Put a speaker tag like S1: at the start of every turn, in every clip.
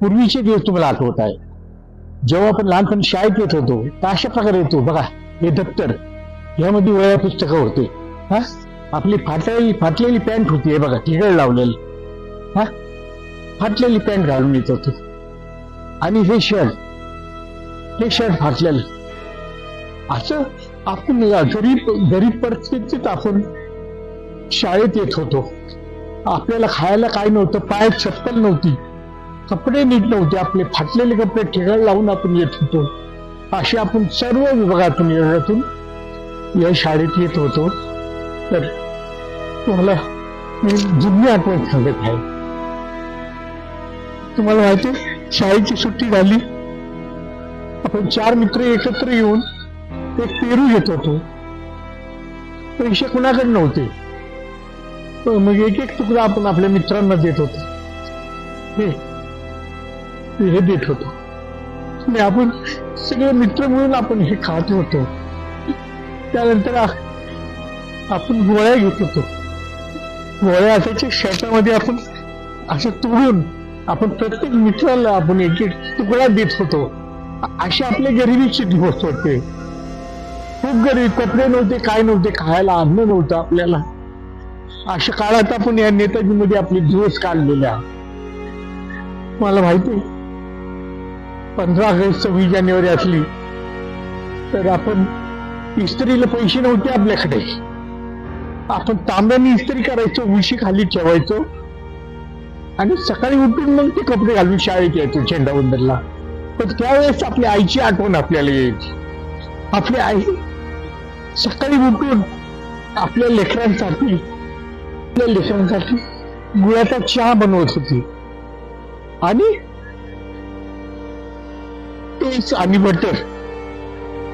S1: पूर्वीचे दिवस तुम्हाला आठवत आहे. जेव्हा आपण लहानपणी शाळेत येत होतो तर अशा प्रकारे येतो. बघा हे दप्तर यामध्ये वया पुस्तकं होते. हा? आपली फाटलेली फाटलेली पॅन्ट होती हे बघा ठिगळ लावलेली. हा? फाटलेली पॅन्ट घालून येत होतो. आणि हे शर्ट हे शर्ट फाटलेलं. असं आपण गरीब गरीब परिस्थितीत आपण शाळेत येत होतो. आपल्याला खायला काय नव्हतं पायात चप्पल नव्हती. कपडे नीट नव्हते आपले फाटलेले कपडे ठिकाण लावून आपण येत होतो. असे आपण सर्व विभागातून येण्यातून या शाळेत येत होतो. तर तुम्हाला मी जुनी आठवण सांगत आहे. तुम्हाला माहिती शाळेची सुट्टी झाली. आपण चार मित्र एकत्र येऊन एक पेरू घेत होतो. पैसे कुणाकडे नव्हते. तर मग एक एक तुकडा आपण आपल्या मित्रांना देत होतो. हे हे देत होतो. आणि आपण सगळे मित्र मिळून आपण हे खात होतो. त्यानंतर आपण गोळ्या घेत होतो. गोळ्या असायच्या शेतामध्ये आपण असं तोडून आपण प्रत्येक मित्राला आपण एक एक तुकडा देत होतो. अ- असे आपले गरिबीचे दिवस होते खूप गरीब कपडे नव्हते काय नव्हते खायला अन्न नव्हतं आपल्याला. अशा काळात आपण या नेताजीमध्ये आपले दिवस काढलेले मला माहिती आहे, पंधरा ऑगस्ट सव्वीस जानेवारी असली तर आपण इस्त्रीला पैसे नव्हते आपल्याकडे. आपण तांब्याने इस्त्री करायचो उशी खाली ठेवायचो आणि सकाळी उठून मग ते कपडे घालून शाळेत यायचो झेंडावंदनला पण त्यावेळेस आपल्या आईची आठवण आपल्याला यायची. आपली आई सकाळी उठून आपल्या लेकरांसाठी आपल्या लेकरांसाठी गुळाचा चहा बनवत होती. आणि तेच आणि बटर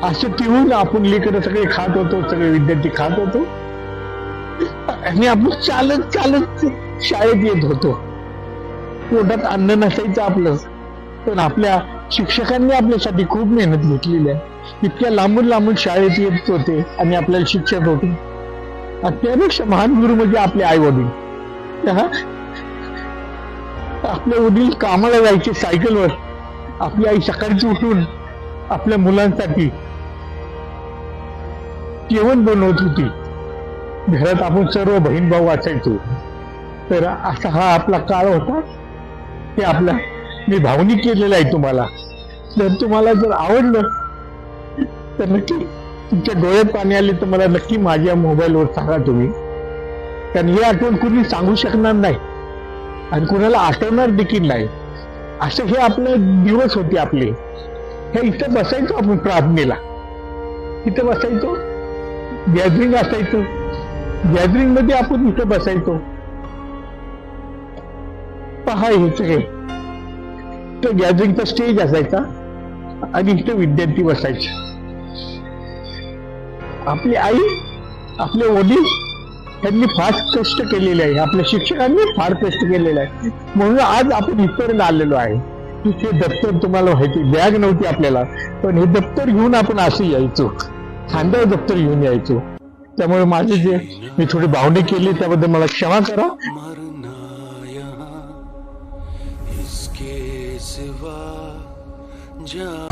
S1: असं ठेवून आपण लेकर सगळे खात होतो सगळे विद्यार्थी खात होतो. आणि आपण चालत चालत शाळेत येत होतो. पोटात अन्न नसायचं आपलं पण आपल्या शिक्षकांनी आपल्यासाठी खूप मेहनत घेतलेली आहे. इतक्या लांबून लांबून शाळेत येत होते आणि आपल्याला शिक्षक होते. आणि त्यापेक्षा महान गुरु म्हणजे आपले आई वडील आपले वडील कामाला जायचे सायकलवर. आपली आई सकाळची उठून आपल्या मुलांसाठी जेवण बनवत होती. घरात आपण सर्व बहीण भाऊ वाचायचो तर असा हा आपला काळ होता. ते आपला मी भावनिक केलेला आहे तुम्हाला. जर तुम्हाला जर आवडलं तर नक्की तुमच्या डोळ्यात पाणी आले तर मला नक्की माझ्या मोबाईलवर सांगा तुम्ही. कारण ही आठवण कुणी सांगू शकणार नाही. आणि कुणाला आठवणार देखील नाही. असं हे आपले दिवस होते आपले. हे इथं बसायचो आपण प्रार्थनेला. इथं बसायचो. गॅदरिंग असायचं. गॅदरिंगमध्ये आपण इथं बसायचो. पहा हे तो गॅदरिंगचा स्टेज असायचा आणि इथं विद्यार्थी बसायचे. आपली आई आपले वडील त्यांनी फार कष्ट केलेले आहे. आपल्या शिक्षकांनी फार कष्ट केलेले आहे. म्हणून आज आपण इथपर्यंत आलेलो आहे. तिथे दप्तर तुम्हाला माहिती बॅग नव्हती आपल्याला. पण हे दप्तर घेऊन आपण असं यायचो. खांद्यावर दप्तर घेऊन यायचो. त्यामुळे माझे जे मी थोडी भावने केली त्याबद्दल मला क्षमा करा.
S2: इसके सिवा जा